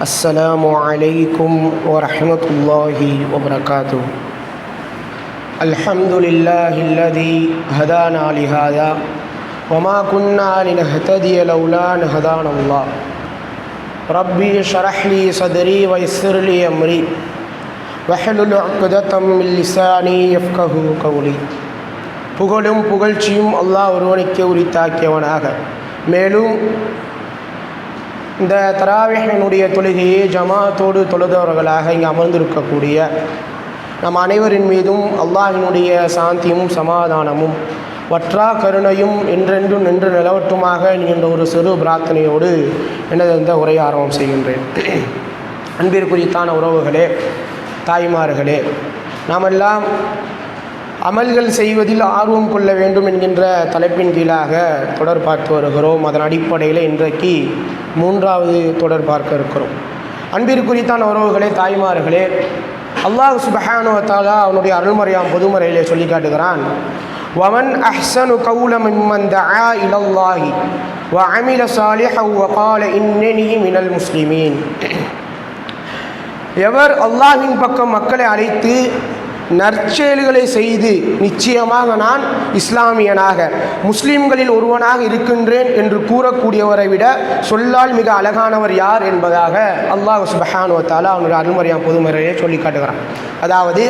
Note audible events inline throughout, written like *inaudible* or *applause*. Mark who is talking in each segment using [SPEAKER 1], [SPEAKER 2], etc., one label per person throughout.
[SPEAKER 1] السلام عليكم ورحمة الله وبركاته. الحمد لله الذي هدانا لهذا وما كنا لنهتدي لولا أن هدانا الله. ربي اشرح لي صدري ويسر لي أمري وحلل عقدة من لساني يفقه قولي. புகழும் புகழ்ச்சியும் அல்லாஹ் ஒருவனுக்கே உரித்தாக்கியவனாக மேலும் இந்த தராவிஹனுடைய தொழுகையை ஜமாத்தோடு தொழுதவர்களாக இங்கே அமர்ந்திருக்கக்கூடிய நம் அனைவரின் மீதும் அல்லாஹினுடைய சாந்தியும் சமாதானமும் வற்றா கருணையும் என்றென்றும் நின்று நிலவட்டுமாக என்கின்ற ஒரு சிறு பிரார்த்தனையோடு எனது இந்த உரையை ஆரம்பம் செய்கின்றேன். அன்பிற்குரித்தான உறவுகளே தாய்மார்களே நாமெல்லாம் அமல்கள் செய்வதில் ஆர்வம் கொள்ள வேண்டும் என்கின்ற தலைப்பின் கீழாக தொடர் பார்த்து வருகிறோம். அதன் அடிப்படையில் இன்றைக்கு மூன்றாவது தொடர் பார்க்க இருக்கிறோம். அன்பிற்குறித்தான் உறவுகளே தாய்மார்களே அல்லாஹ் சுபஹானுவத்தாலா அவனுடைய அருள்மறையாம் பொதுமறையிலே சொல்லி காட்டுகிறான். வமன் அஹ்சனு கவுலம் இம்மந்தஆ இலல்லாஹி வ அமில சாலிஹவ் வ கால இன்னனி மினல் முஸ்லிமீன். எவர் அல்லாஹின் பக்கம் மக்களை அழைத்து நற்செயல்களை செய்து நிச்சயமாக நான் இஸ்லாமியனாக முஸ்லிம்களில் ஒருவனாக இருக்கின்றேன் என்று கூறக்கூடியவரை விட சொல்லால் மிக அழகானவர் யார் என்பதாக அல்லாஹ் சுபஹானுவத்தால் அவனுடைய அருள்மறையான் பொதுமறையை சொல்லி காட்டுகிறான். அதாவது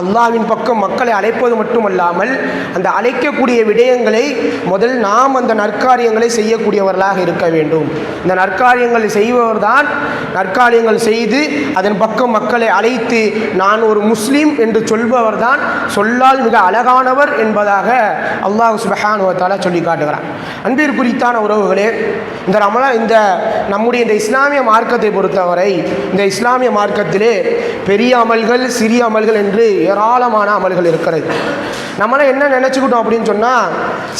[SPEAKER 1] அல்லாவின் பக்கம் மக்களை அழைப்பது மட்டுமல்லாமல் அந்த அழைக்கக்கூடிய விடயங்களை முதல் நாம் அந்த நற்காரியங்களை செய்யக்கூடியவர்களாக இருக்க வேண்டும். இந்த நற்காரியங்களை செய்பவர்தான் நற்காரியங்கள் செய்து அதன் பக்கம் மக்களை அழைத்து நான் ஒரு முஸ்லீம் என்று சொல்பவர் தான் சொல்லால் மிக அழகானவர் என்பதாக அல்லாஹ் சுபஹானுவத்தால் சொல்லி காட்டுகிறான். அன்பிற்குறித்தான உறவுகளே இந்த ரமலா இந்த நம்முடைய இந்த இஸ்லாமிய மார்க்கத்தை பொறுத்தவரை இந்த இஸ்லாமிய மார்க்கத்திலே பெரிய அமல்கள் சிறிய அமல்கள் என்று ஏராளமான அமல்கள் இருக்கிறது. நம்மளாம் என்ன நினச்சிக்கிட்டோம் அப்படின்னு சொன்னால்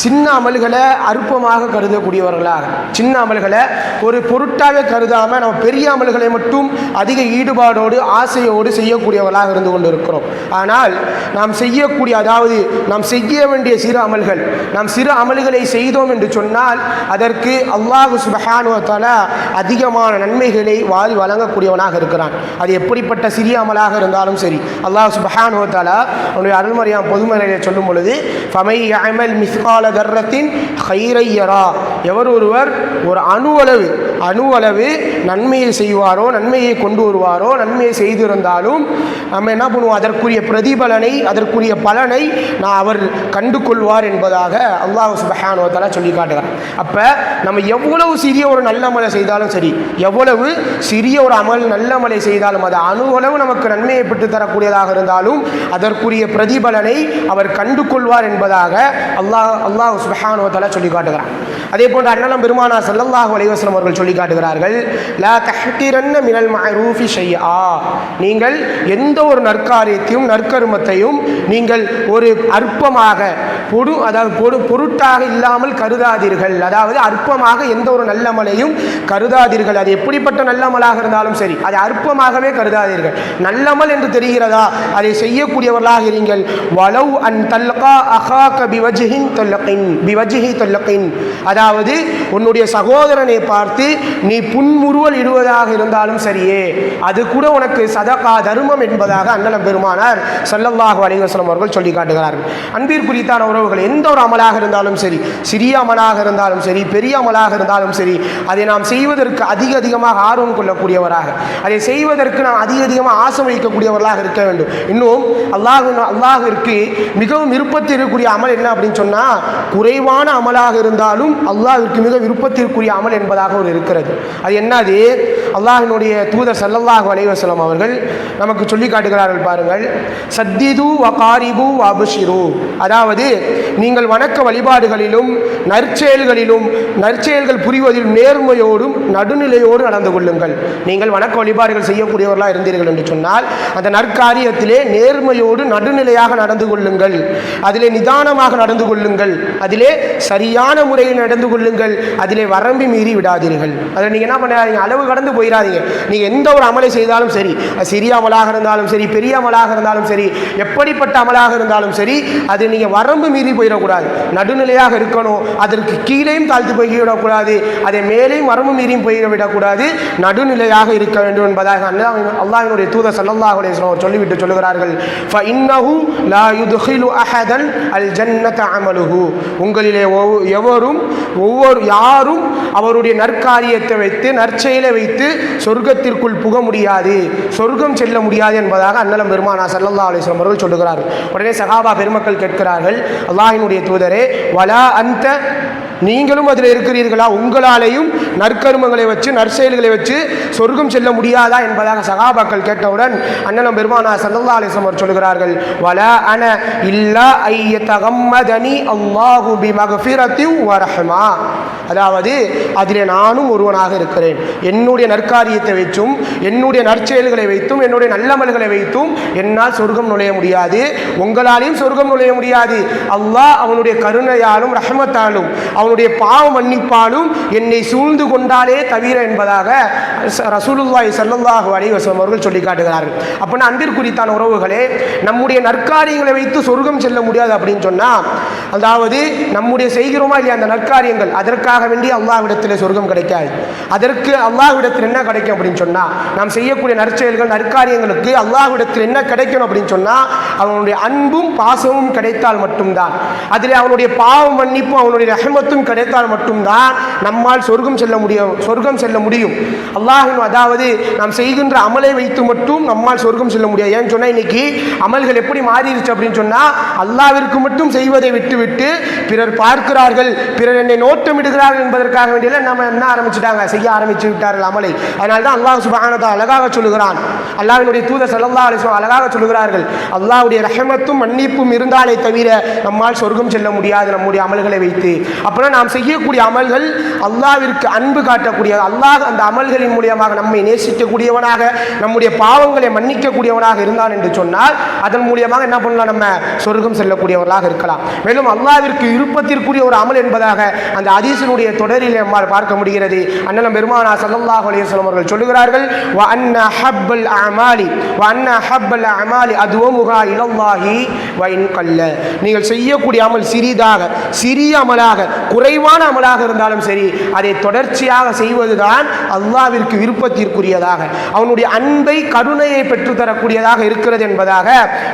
[SPEAKER 1] சின்ன அமல்களை அற்பமாக கருதக்கூடியவர்களாக. சின்ன அமல்களை ஒரு பொருட்டாகவே கருதாமல் நம்ம பெரிய அமல்களை மட்டும் அதிக ஈடுபாடோடு ஆசையோடு செய்யக்கூடியவர்களாக இருந்து கொண்டு இருக்கிறோம் ஆனால் நாம் செய்யக்கூடிய அதாவது நாம் செய்ய வேண்டிய சிறு அமல்கள் நாம் சிறு அமல்களை செய்தோம் என்று சொன்னால் அதற்கு அல்லாஹு சுபஹானுவத்தால அதிகமான நன்மைகளை வாரி வழங்கக்கூடியவனாக இருக்கிறான். அது எப்படிப்பட்ட சிறிய அமலாக இருந்தாலும் சரி. அல்லாஹ் சுபஹானுவத்தால அவனுடைய அருள்மறையான் பொதுமறையை சொல்லும் பொழுது ஃபமை அமல் மிஸ்கால தர்ரத்தின் ஹைரையரா எவர் ஒருவர் ஒரு அணுவளவு அணுவளவு நன்மையை செய்வாரோ நன்மையை கொண்டு வருவாரோ நன்மையை செய்திருந்தாலும் நம்ம என்ன பண்ணுவோம்? அதற்குரிய பிரதிபலனை அதற்குரிய பலனை நான் அவர் கண்டு கொள்வார் என்பதாக அல்லாஹ் சுபஹானுவத்தால சொல்லி காட்டுகிறார் அப்போ நம்ம எவ்வளவு சிறிய ஒரு நல்ல மலை செய்தாலும் சரி எவ்வளவு சிறிய ஒரு அமல் நல்ல மலை செய்தாலும் அது அணுவளவு நமக்கு நன்மையை பெற்று தரக்கூடியதாக இருந்தாலும் அதற்குரிய பிரதிபலனை அவர் கண்டு கொள்வார் என்பதாக அல்லாஹ் அல்லாஹ் சுபஹானுவத்தால சொல்லி காட்டுகிறான். அதே போன்று அண்ணலம் பெருமானா சல்லல்லாஹு அலைவாஸ்லம் அவர்கள் சொல்லி காட்டுகிறார்கள் லா மினல் நீங்கள் எந்த ஒரு நற்காரியத்தையும் நற்கருமத்தையும் நீங்கள் ஒரு அற்பமாக பொடு அதாவது பொடு பொருட்டாக இல்லாமல் கருதாதீர்கள். அதாவது அற்பமாக எந்த ஒரு நல்லமலையும் கருதாதீர்கள். அது எப்படிப்பட்ட நல்லமலாக இருந்தாலும் சரி அதை அற்பமாகவே கருதாதீர்கள். நல்லமல் என்று தெரிகிறதா? அதை செய்யக்கூடியவர்களாக இருங்கள். வலவ் அன் தல்கா அஹாக பிவஜிஹின் தொல்லக்கின் பிவஜிஹி தொல்லக்கின் அதாவது உன்னுடைய சகோதரனை பார்த்து நீ புன்முறுவல் இடுவதாக இருந்தாலும் சரியே. அது கூட உனக்கு சதகா தர்மம் என்பதாக அண்ணலம் பெருமானார் சல்லல்லாஹு அலிவசலம் அவர்கள் சொல்லி காட்டுகிறார்கள். அன்பிற்கு குறித்தான உறவுகள் எந்த ஒரு அமலாக இருந்தாலும் சரி சிறிய அமலாக இருந்தாலும் சரி பெரிய அமலாக இருந்தாலும் சரி அதை நாம் செய்வதற்கு அதிக அதிகமாக ஆர்வம் கொள்ளக்கூடியவராக அதை செய்வதற்கு நாம் அதிக அதிகமாக ஆசை வைக்கக்கூடியவர்களாக இருக்க வேண்டும். இன்னும் அல்லாஹ் அல்லாஹிற்கு மிகவும் விருப்பத்தில் இருக்கக்கூடிய அமல் என்ன அப்படின்னு சொன்னால் குறைவான அமலாக இருந்தாலும் அல்லாஹிற்கு மிக விருப்பத்திற்குரிய அமல் என்பதாக ஒரு இருக்கிறது. அது என்னது? அல்லாஹினுடைய தூதர் சல்லல்லாஹு அலைவசலம் அவர்கள் நமக்கு சொல்லி காட்டுகிறார்கள் பாருங்கள். சத்திது வகாரிபு வபுஷிரு. அதாவது நீங்கள் வணக்க வழிபாடுகளிலும் நற்செயல்களிலும் நற்செயல்கள் புரிவதில் நேர்மையோடும் நடுநிலையோடு நடந்து கொள்ளுங்கள். நீங்கள் வணக்க வழிபாடுகள் செய்யக்கூடியவர்களாக இருந்தீர்கள் என்று சொன்னால் அந்த நற்காரியத்திலே நேர்மையோடு நடுநிலையாக நடந்து கொள்ளுங்கள். அதிலே நிதானமாக நடந்து கொள்ளுங்கள். அதிலே சரியான முறையில் நடந்து கொள்ளுங்கள். அதிலே வரம்பி மீறி விடாதீர்கள். அதில் நீங்கள் என்ன பண்ணாதீங்க? அளவு கடந்து போயிடாதீங்க நீங்கள் எந்த ஒரு அமலை செய்தாலும் சரி அது சிறிய அமலாக இருந்தாலும் சரி பெரிய அமலாக இருந்தாலும் சரி எப்படிப்பட்ட அமலாக இருந்தாலும் சரி அது நீங்கள் வரம்பு மீறி போயிடக்கூடாது. நடுநிலையாக இருக்கணும். அதற்கு கீழேயும் தாழ்த்து போய்விடக்கூடாது அதை மேலேயும் வரம்பு மீறியும் போய்விடக்கூடாது நடுநிலையாக இருக்க வேண்டும் என்பதாக அல்லாஹினுடைய தூத சல்லல்லாஹு அலைஹி சொல்லிவிட்டு சொல்லுகிறார்கள். அல் ஜன்னத அமலுகு உங்களிலே ஒவ்வொ- எவரும் ஒவ்வொரு யாரும் அவருடைய நற்காரியத்தை வைத்து நற்செயலை வைத்து சொர்க்கத்திற்குள் புக முடியாது. சொர்க்கம் செல்ல முடியாது என்பதாக அன்னலம் பெருமானா சல்லல்லா அலிஸ்லாம் அவர்கள் சொல்லுகிறார்கள். உடனே சகாபா பெருமக்கள் கேட்கிறார்கள் அல்லாஹினுடைய தூதரே வலா அந்த நீங்களும் அதில் இருக்கிறீர்களா? உங்களாலேயும் நற்கருமங்களை வச்சு நற்செயல்களை வச்சு சொர்க்கம் செல்ல முடியாதா? என்பதாக சகாபாக்கள் கேட்டவுடன் அண்ணலம் பெருமானா சல்லல்லா அலிஸ்லாம் அவர் சொல்கிறார்கள் வல அன இல்லா ஐய தகம்மதனி அல்லாஹு பி மகஃபிரத்தி வரஹமா அதாவது அதிலே நானும் ஒருவனாக இருக்கிறேன். என்னுடைய நற்காரியத்தை வைத்தும் என்னுடைய நற்செயல்களை வைத்தும் என்னுடைய நல்லமல்களை வைத்தும் என்னால் சொர்க்கம் நுழைய முடியாது. உங்களாலையும் சொர்க்கம் நுழைய முடியாது. அல்லாஹ் அவனுடைய கருணையாலும் ரஹமத்தாலும் அவனுடைய பாவ மன்னிப்பாலும் என்னை சூழ்ந்து கொண்டாலே தவிர என்பதாக ரசூலுல்லாய் சல்லாஹு அலிவசம் அவர்கள் சொல்லி காட்டுகிறார்கள். அப்படின்னா அன்பிற்குறித்தான உறவுகளே நம்முடைய நற்காரியங்களை வைத்து சொர்க்கம் செல்ல முடியாது அப்படின்னு சொன்னால் அதாவது நம்முடைய செய்கிறோமா இல்லையா அந்த காரியங்கள். அதற்காக வேண்டி அல்லாஹ்விடத்தில் சொர்க்கம் கிடைக்காது. அதற்கு அல்லாஹ்விடத்தில் என்ன கிடைக்கும் அப்படின்னு சொன்னால் நாம் செய்யக்கூடிய நற்செயல்கள் நற்காரியங்களுக்கு அல்லாஹ்விடத்தில் என்ன கிடைக்கணும் அப்படின்னு சொன்னால் அவனுடைய அன்பும் பாசமும் கிடைத்தால் மட்டும்தான். அதில் அவனுடைய பாவம் மன்னிப்பும் அவனுடைய ரஹமத்தும் கிடைத்தால் மட்டும்தான் நம்மால் சொர்க்கம் செல்ல முடியும் சொர்க்கம் செல்ல முடியும். அல்லாஹின் அதாவது நாம் செய்கின்ற அமலை வைத்து மட்டும் நம்மால் சொர்க்கம் செல்ல முடியாது. ஏன்னு சொன்னால் இன்னைக்கு அமல்கள் எப்படி மாறிடுச்சு அப்படின்னு சொன்னால் அல்லாவிற்கு மட்டும் செய்வதை விட்டுவிட்டு பிறர் பார்க்கிறார்கள் பிறர் என்னை நோட்டமிடுகிறார்கள் என்பதற்காக வேண்டிய நம்ம என்ன ஆரம்பிச்சுட்டாங்க? செய்ய ஆரம்பிச்சு விட்டார்கள் அமலை. அதனால தான் அல்லாஹ் சுபானதா அழகாக சொல்லுகிறான். அல்லாவினுடைய தூதர் ஸல்லல்லாஹு அலைஹி அழகாக சொல்லுகிறார்கள். அல்லாவுடைய ரஹமத்தும் மன்னிப்பும் இருந்தாலே தவிர நம்மால் சொர்க்கம் செல்ல முடியாது நம்முடைய அமல்களை வைத்து. அப்புறம் நாம் செய்யக்கூடிய அமல்கள் அல்லாவிற்கு அன்பு காட்டக்கூடிய அல்லாஹ் அந்த அமல்களின் மூலியமாக நம்மை நேசிக்கக்கூடியவனாக நம்முடைய பாவங்களை மன்னிக்கக்கூடியவனாக இருந்தான் என்று சொன்னால் அதன் மூலியமாக என்ன பண்ணலாம் நம்ம சொர்க்கம் செல்லக்கூடியவர்களாக இருக்கலாம். மேலும் அல்லாவிற்கு விருப்பத்திற்குரிய ஒரு அமல் என்பதாக அந்த அதீசனுடைய தொடரில் நம்மால் பார்க்க முடிகிறது. அண்ணலம் பெருமானா ஸல்லல்லாஹு அலைஹி வஸல்லம் அவர்கள் சொல்லுகிறார்கள் வ அன்ன ஹப்பல் அமாலி வ அன்ன ஹப்பல் அமாலி அதுவமுகா இலல்லாஹி வ இன் கல்ல. நீங்கள் செய்யக்கூடிய அமல் சிறிதாக சிறிய அமலாக குறைவான அமலாக இருந்தாலும் சரி அதை தொடர்ச்சியாக செய்வதுதான் அல்லாவிற்கு விருப்பத்திற்குரியதாக அவனுடைய அன்பை கருணையை பெற்றுத்தரக்கூடியதாக இருக்கிறது என்பதாக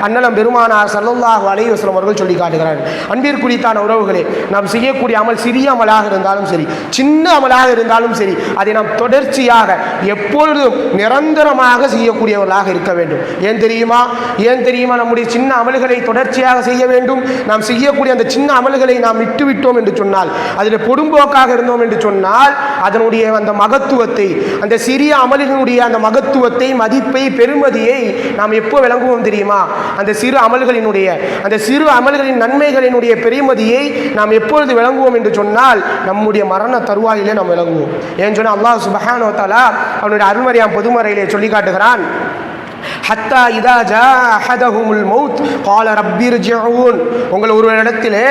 [SPEAKER 1] அண்ணலம் பெருமானார் ஸல்லல்லாஹு அலைஹி வஸல்லம் அவர்கள் சொல்லி காட்டுகிறார்கள் அன்பிற்குறித்தான உறவுகளே நாம் செய்யக்கூடிய அமல் சிறிய அமலாக இருந்தாலும் சரி சின்ன அமலாக இருந்தாலும் சரி அதை நாம் தொடர்ச்சியாக எப்பொழுதும் நிரந்தரமாக செய்யக்கூடியவர்களாக இருக்க வேண்டும். ஏன் தெரியுமா? ஏன் தெரியுமா? நம்முடைய சின்ன அமல்களை தொடர்ச்சியாக செய்ய வேண்டும். நாம் செய்யக்கூடிய அந்த சின்ன அமல்களை நாம் விட்டுவிட்டோம் என்று சொன்னால் அதில் பொடும்போக்காக இருந்தோம் என்று சொன்னால் அதனுடைய அந்த மகத்துவத்தை அந்த சிறிய அமல்களுடைய அந்த மகத்துவத்தை மதிப்பை பெருமதியை நாம் எப்போ விளங்குவோம் தெரியுமா? அந்த சிறு அமல்களினுடைய அந்த சிறு அமல்களின் நன்மைகளினுடைய பெருமதியை நாம் எப்பொழுது விளங்குவோம் என்று சொன்னால் நம்முடைய மரண தருவாயிலே நாம் விளங்குவோம். ஏன்னு சொன்னால் அல்லாஹ் சுபஹானோ அவனுடைய அருள்மறையாம் பொதுமறையிலே சொல்லி காட்டுகிறான். ஹத்தா இதா ஜா அஹதஹுமுல் மௌத். கால ரப்பிர்ஜிஊன் உங்கள் ஒரு இடத்திலே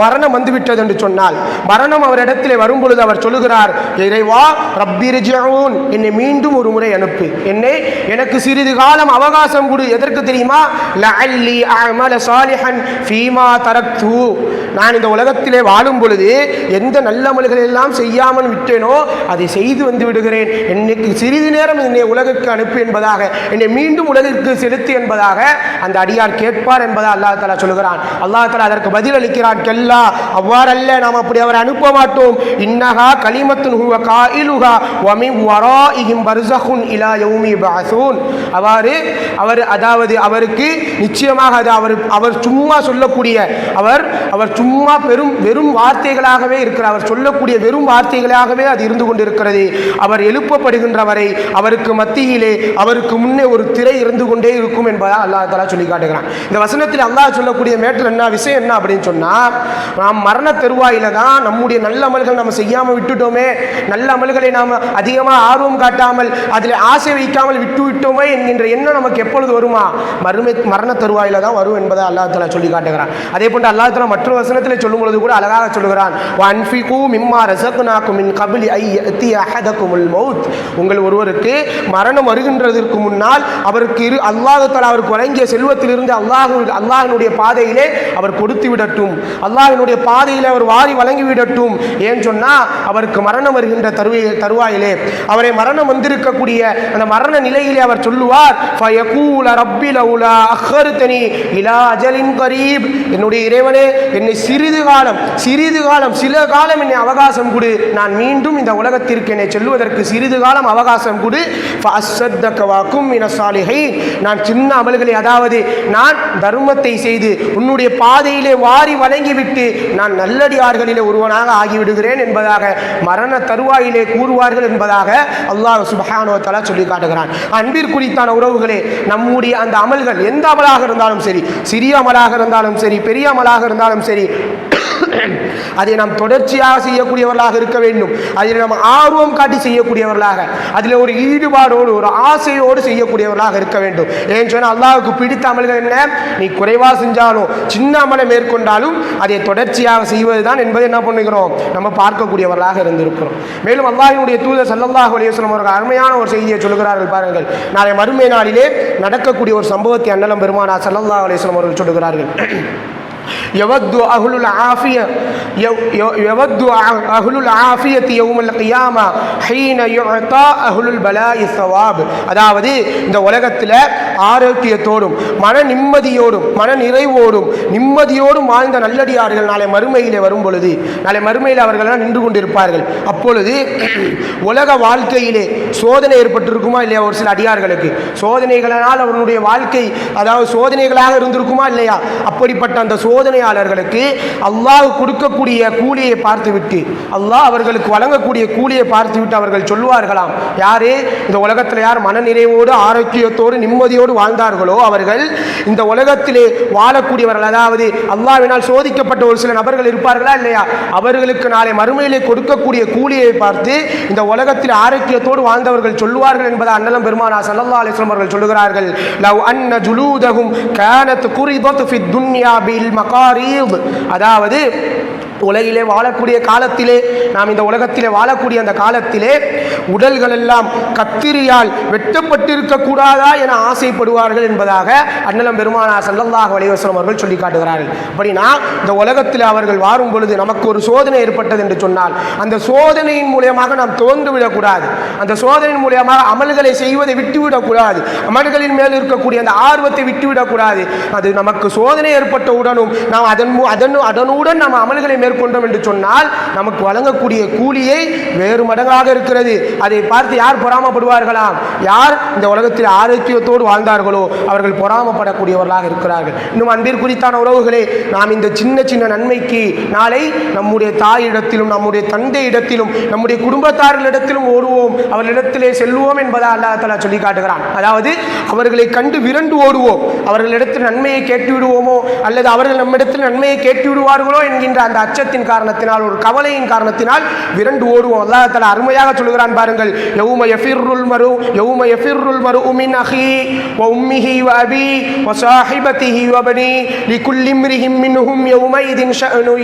[SPEAKER 1] மரணம் வந்துவிட்டது என்று சொன்னால் மரணம் அவர் இடத்திலே வரும் பொழுது அவர் சொல்லுகிறார் இறைவா ரப்பிர்ஜிஊன் என்னை மீண்டும் ஒரு முறை அனுப்பு. என்னை எனக்கு சிறிது காலம் அவகாசம் கொடு. எதற்கு தெரியுமா? லஅல்லி அமல சாலிஹன் ஃபீமா தரக்து. நான் இந்த உலகத்திலே வாழும் பொழுது எந்த நல்லமல்கள் எல்லாம் செய்யாமல் விட்டேனோ அதை செய்து வந்து விடுகிறேன். என்னைக்கு சிறிது நேரம் என்னை உலகுக்கு அனுப்பு என்பதாக என்னை மீண்டும் உலகிற்கு செலுத்து என்பதாக அந்த அடியார் கேட்பார் என்பதை அல்லாஹ் தலா சொல்கிறான் அல்லாஹ் தலா அதற்கு பதில் அளிக்கிறான். கெல்லா அவ்வாறல்ல நாம் அப்படி அவரை அனுப்ப மாட்டோம். இன்னகா கலிமத்துன் ஹுவ காயிலுஹா வமி இலா யௌமி அவ்வாறு அவர் அதாவது அவருக்கு நிச்சயமாக அது அவர் அவர் சும்மா சொல்லக்கூடிய அவர் அவர் சும்மா பெரும் வெறும் வார்த்தைகளாகவே இருக்கிறார். அவர் சொல்லக்கூடிய வெறும் வார்த்தைகளாகவே அது இருந்து கொண்டிருக்கிறது. அவர் எழுப்பப்படுகின்றவரை அவருக்கு மத்தியிலே அவருக்கு முன்னே ஒரு திரை இருந்து கொண்டே இருக்கும் என்பதாக அல்லா தலா சொல்லி காட்டுகிறான். இந்த வசனத்தில் அல்லாஹ் சொல்லக்கூடிய மேட்டில் என்ன விஷயம் என்ன அப்படின்னு சொன்னால் நாம் மரண தருவாயில தான் நம்முடைய நல்ல அமல்கள் நம்ம செய்யாமல் விட்டுட்டோமே நல்ல அமல்களை நாம் அதிகமாக ஆர்வம் காட்டாமல் அதில் ஆசை வைக்காமல் விட்டு விட்டோமே என்கின்ற எண்ணம் நமக்கு எப்பொழுது வருமா? மறுமை மரண தருவாயில் தான் வரும் என்பதை அல்லாஹ் தலா சொல்லி காட்டுகிறான். அதே போன்று அல்லா தலா மற்றொரு வசனத்தில் சொல்லும் பொழுது கூட அழகாக சொல்லுகிறான் அன்ஃபிகு மிம்மா ரசகுனாக்கும் மின் கபிலி ஐ யத்தி மௌத். உங்கள் ஒருவருக்கு மரணம் வருகின்றதற்கு முன்னால் அவருக்கு இரு அல்லாஹத்தால் அவருக்கு வழங்கிய செல்வத்திலிருந்து அல்லாஹ் அல்லாஹினுடைய பாதையிலே அவர் கொடுத்து விடட்டும். அல்லாஹினுடைய பாதையிலே அவர் வாரி வழங்கி விடட்டும். ஏன் சொன்னால் அவருக்கு மரணம் வருகின்ற தருவை தருவாயிலே. அவரை மரணம் வந்திருக்கக்கூடிய அந்த மரண நிலையிலே அவர் சொல்லுவார் ஃபயகூல ரப்பி லவுலா அஹ்ஹர்தனி இலா அஜலின் கரீப். என்னுடைய இறைவனே என்னை சிறிது காலம் சிறிது காலம் சில காலம் என்னை அவகாசம் கொடு. நான் மீண்டும் இந்த உலகத்திற்கு என்னை செல்வதற்கு சிறிது காலம் அவகாசம் கொடு. வாக்கும் சொல்லி நான் சின்ன அமல்களை அதாவது நான் தர்மத்தை செய்து உன்னுடைய பாதையிலே வாரி வழங்கிவிட்டு நான் நல்லடியார்களிலே ஒருவனாக ஆகிவிடுகிறேன் என்பதாக மரண தருவாயிலே கூறுவார்கள் என்பதாக அல்லாஹ் சுபஹானோ சொல்லி காட்டுகிறான். அன்பிற்குறித்தான உறவுகளே நம்முடைய அந்த அமல்கள் எந்த அமலாக இருந்தாலும் சரி சிறிய அமலாக இருந்தாலும் சரி பெரிய அமலாக இருந்தாலும் சரி *coughs* அதை நாம் தொடர்ச்சியாக செய்யக்கூடியவர்களாக இருக்க வேண்டும். அதில் நாம் ஆர்வம் காட்டி செய்யக்கூடியவர்களாக அதில் ஒரு ஈடுபாடோடு ஒரு ஆசையோடு செய்யக்கூடியவர்களாக இருக்க வேண்டும். ஏன்னு சொன்னால் அல்லாவுக்கு பிடித்த அமல்கள் என்ன? நீ குறைவாக செஞ்சாலும் சின்ன அமலை மேற்கொண்டாலும் அதை தொடர்ச்சியாக செய்வது தான் என்பதை என்ன பண்ணுகிறோம்? நம்ம பார்க்கக்கூடியவர்களாக இருந்திருக்கிறோம். மேலும் அல்லாஹினுடைய தூதர் சல்லல்லாஹு அலையம் அவர்கள் அருமையான ஒரு செய்தியை சொல்கிறார்கள் பாருங்கள். நாளை மறுமை நாளிலே நடக்கக்கூடிய ஒரு சம்பவத்தை அண்ணலம் பெருமானா சல்லல்லாஹ் அலையம் அவர்கள் சொல்கிறார்கள் يود أهل العافية يو- يو- يود أهل العافية يوم القيامة حين يعطى أهل البلاء الثواب அதாவது இந்த உலகத்தில் ஆரோக்கியத்தோடும் மன நிம்மதியோடும் மன நிறைவோடும் நிம்மதியோடும் வாழ்ந்த நல்லடியார்கள் நாளை மறுமையிலே வரும் பொழுது நாளை மறுமையில் அவர்களெல்லாம் நின்று கொண்டிருப்பார்கள் அப்பொழுது உலக வாழ்க்கையிலே சோதனை ஏற்பட்டிருக்குமா இல்லையா ஒரு சில அடியார்களுக்கு சோதனைகளினால் அவர்களுடைய வாழ்க்கை அதாவது சோதனைகளாக இருந்திருக்குமா இல்லையா அப்படிப்பட்ட அந்த போதனையாளர்களுக்கு அல்லாஹ் கொடுக்கக்கூடிய கூலியை பார்த்துவிட்டு அல்லாஹ் அவர்களுக்கு வழங்கக்கூடிய கூலியை பார்த்துவிட்டு அவர்கள் சொல்லுவார்களாம். யாரு? இந்த உலகத்தில் யார் மனநிறைவோடு ஆரோக்கியத்தோடு நிம்மதியோடு வாழ்ந்தார்களோ அவர்கள் இந்த உலகத்திலே வாழக்கூடியவர்கள் அதாவது அல்லாவினால் சோதிக்கப்பட்ட ஒரு சில நபர்கள் இருப்பார்களா இல்லையா? அவர்களுக்கு நாளை மறுமையிலே கொடுக்கக்கூடிய கூலியை பார்த்து இந்த உலகத்தில் ஆரோக்கியத்தோடு வாழ்ந்தவர்கள் சொல்லுவார்கள் என்பதை அண்ணலம் பெருமானா சல்லா அலிஸ்லாம் அவர்கள் சொல்லுகிறார்கள். லவ் அன்ன ஜுலூதகும் கானத் குரிபத் ஃபி துன்யா பில் மகாரீத் அதாவது உலகிலே வாழக்கூடிய காலத்திலே நாம் இந்த உலகத்திலே வாழக்கூடிய அந்த காலத்திலே உடல்கள் எல்லாம் கத்திரியால் வெட்டப்பட்டிருக்க கூடாதா என ஆசைப்படுவார்கள் என்பதாக அண்ணலம் பெருமானா சல்லல்லாஹு அலைவசம் அவர்கள் சொல்லி காட்டுகிறார்கள். அப்படின்னா இந்த உலகத்தில் அவர்கள் வாரும் பொழுது நமக்கு ஒரு சோதனை ஏற்பட்டது என்று சொன்னால் அந்த சோதனையின் மூலியமாக நாம் தோன்று விடக்கூடாது. அந்த சோதனையின் மூலியமாக அமல்களை செய்வதை விட்டுவிடக்கூடாது. அமல்களின் மேல் இருக்கக்கூடிய அந்த ஆர்வத்தை விட்டுவிடக்கூடாது. அது நமக்கு சோதனை ஏற்பட்ட உடனும் நாம் அதன் மூ- அதன் அதனுடன் நாம் அமல்களை மேற்கொண்டோம் என்று சொன்னால் நமக்கு வழங்கக்கூடிய கூலியை வேறு மடங்காக இருக்கிறது. அதை பார்த்து யார் பொறாமப்படுவார்களாம்? யார் இந்த உலகத்தில் ஆரோக்கியத்தோடு வாழ்ந்தார்களோ அவர்கள் பொறாமப்படக்கூடியவர்களாக இருக்கிறார்கள். இன்னும் அன்பிற்குறித்தான உறவுகளே நாம் இந்த சின்ன சின்ன நன்மைக்கு நாளை நம்முடைய தாயிடத்திலும் நம்முடைய தந்தை இடத்திலும் நம்முடைய குடும்பத்தார்களிடத்திலும் ஓடுவோம். அவர்களிடத்திலே செல்வோம் என்பதை அல்லாஹ் சொல்லி காட்டுகிறான். அதாவது அவர்களை கண்டு விரண்டு ஓடுவோம். அவர்களிடத்தில் நன்மையை கேட்டு விடுவோமோ அல்லது அவர்கள் நம்மிடத்தில் நன்மையை கேட்டு விடுவார்களோ என்கின்ற அந்த அச்சத்தின் காரணத்தினால் ஒரு கவலையின் காரணத்தினால் விரண்டு ஓடுவோம். அல்லாஹ் அருமையாக சொல்கிறான் பாருங்கள். யௌம யஃபிர்ருல் மரு யௌம யஃபிர்ருல் மரு உமின் அஹி வ உம்மிஹி வ அபி வ சாஹிபதிஹி வ பனி லிகுல்லி இம்ரிஹிம் மின்ஹும் யௌமைதின் ஷஅனு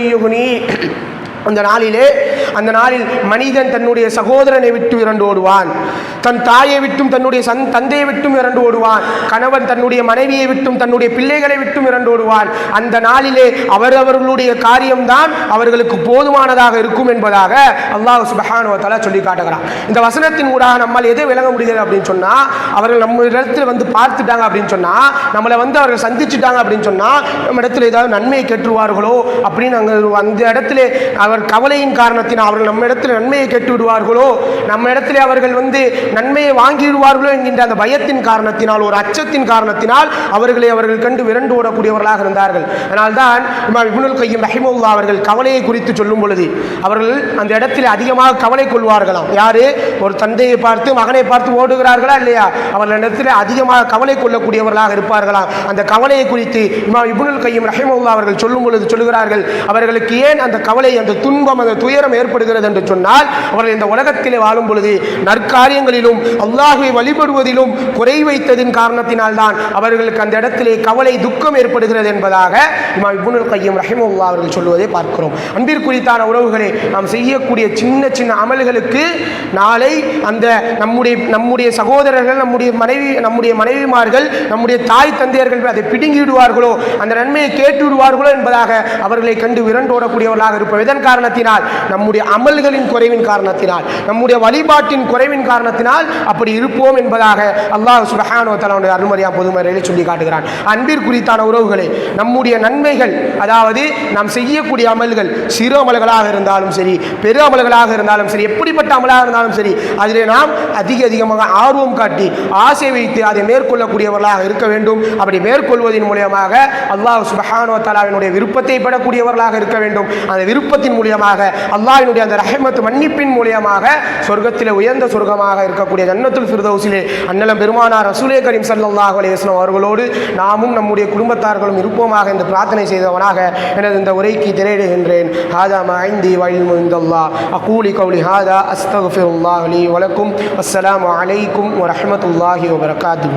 [SPEAKER 1] அந்த நாளிலே அந்த நாளில் மனிதன் தன்னுடைய சகோதரனை விட்டு இரண்டு ஓடுவான். தன் தாயை விட்டும் தன்னுடைய சன் தந்தையை விட்டும் இரண்டு ஓடுவான். கணவன் தன்னுடைய மனைவியை விட்டும் தன்னுடைய பிள்ளைகளை விட்டும் இரண்டு ஓடுவான். அந்த நாளிலே அவரவர்களுடைய காரியம்தான் அவர்களுக்கு போதுமானதாக இருக்கும் என்பதாக அல்லாஹ் சுபஹானுவத்தால சொல்லி காட்டுகிறான். இந்த வசனத்தின் ஊடாக நம்மால் எதை விளங்க முடிகிறது அப்படின்னு சொன்னா அவர்கள் நம்ம இடத்துல வந்து பார்த்துட்டாங்க அப்படின்னு சொன்னா நம்மளை வந்து அவர்கள் சந்திச்சுட்டாங்க அப்படின்னு சொன்னா நம்ம இடத்துல ஏதாவது நன்மையை கேட்டுருவார்களோ அப்படின்னு அங்கே அந்த இடத்துல அவர் கவலையின் காரணத்தினால் அவர்கள் நம்ம இடத்துல நன்மையை கேட்டு விடுவார்களோ நம்ம இடத்துல அவர்கள் வந்து நன்மையை வாங்கி விடுவார்களோ என்கின்ற அந்த பயத்தின் காரணத்தினால் ஒரு அச்சத்தின் காரணத்தினால் அவர்களை அவர்கள் கண்டு விரண்டு ஓடக்கூடியவர்களாக இருந்தார்கள். அதனால்தான் இமாம் இப்னுல் கையும் ரஹிமுல்லா அவர்கள் கவலையை குறித்து சொல்லும் பொழுது அவர்கள் அந்த இடத்தில் அதிகமாக கவலை கொள்வார்களாம். யாரு? ஒரு தந்தையை பார்த்து மகனை பார்த்து ஓடுகிறார்களா இல்லையா? அவர்கள் இடத்தில் அதிகமாக கவலை கொள்ளக்கூடியவர்களாக இருப்பார்களாம். அந்த கவலையை குறித்து இமாம் இப்னுல் கையும் ரஹிமுல்லா அவர்கள் சொல்லும் பொழுது சொல்லுகிறார்கள் அவர்களுக்கு ஏன் அந்த கவலை அந்த துன்பம் அந்த துயரம் ஏற்படுகிறது என்று சொன்னால் அவர்கள் இந்த உலகத்திலே வாழும் பொழுது நற்காரியங்களிலும் அல்லாஹுவை வழிபடுவதிலும் குறை வைத்ததின் காரணத்தினால்தான் அவர்களுக்கு அந்த இடத்திலே கவலை துக்கம் ஏற்படுகிறது என்பதாக இமாம் இபுனுல் கையம் ரஹிமுல்லா அவர்கள் சொல்வதை பார்க்கிறோம். அன்பிற்குறித்தான உறவுகளை நாம் செய்யக்கூடிய சின்ன சின்ன அமல்களுக்கு நாளை அந்த நம்முடைய நம்முடைய சகோதரர்கள் நம்முடைய மனைவி நம்முடைய மனைவிமார்கள் நம்முடைய தாய் தந்தையர்கள் அதை பிடுங்கி விடுவார்களோ அந்த நன்மையை கேட்டு விடுவார்களோ என்பதாக அவர்களை கண்டு விரண்டோடக்கூடியவர்களாக இருப்போம். இதன் காரணத்தினால் நம்முடைய அமல்களின் குறைவின் காரணத்தினால் நம்முடைய வழிபாட்டின் குறைவின் காரணத்தினால் அப்படி இருப்போம் என்பதாக அல்லாஹ் சுபஹானோ தலாவுடைய அருமறையா பொதுமறையிலே சொல்லி காட்டுகிறான். அன்பிற் குறித்தான உறவுகளே நம்முடைய நன்மைகள் அதாவது நாம் செய்யக்கூடிய அமல்கள் சிறு அமல்களாக இருந்தாலும் சரி பெரு அமல்களாக இருந்தாலும் சரி எப்படிப்பட்ட அமலாக இருந்தாலும் சரி அதில் நாம் அதிக அதிகமாக ஆர்வம் காட்டி ஆசை வைத்து அதை மேற்கொள்ளக்கூடியவர்களாக இருக்க வேண்டும். அப்படி மேற்கொள்வதன் மூலியமாக அல்லாஹ் சுபஹானோ தலாவினுடைய விருப்பத்தை பெறக்கூடியவர்களாக இருக்க வேண்டும். அந்த விருப்பத்தின் மூலியமாக அல்லாஹின் அல்லாஹ்வினுடைய அந்த ரஹமத் மன்னிப்பின் மூலியமாக சொர்க்கத்தில் உயர்ந்த சொர்க்கமாக இருக்கக்கூடிய ஜன்னத்துல் ஃபிர்தௌசிலே அன்னலம் பெருமானார் ரசூலே கரீம் சல்லாஹ் அலைஹி அவர்களோடு நாமும் நம்முடைய குடும்பத்தார்களும் இருப்போமாக இந்த பிரார்த்தனை செய்தவனாக எனது இந்த உரைக்கு திரையிடுகின்றேன். ஹாதா மைந்தி வழி இந்தல்லா அகூலி கவுலி ஹாதா அஸ்தகுஃபிருல்லாஹ் அலி வலக்கும் அஸ்லாம் அலைக்கும் வரஹ்மத்துல்லாஹி வபரகாத்து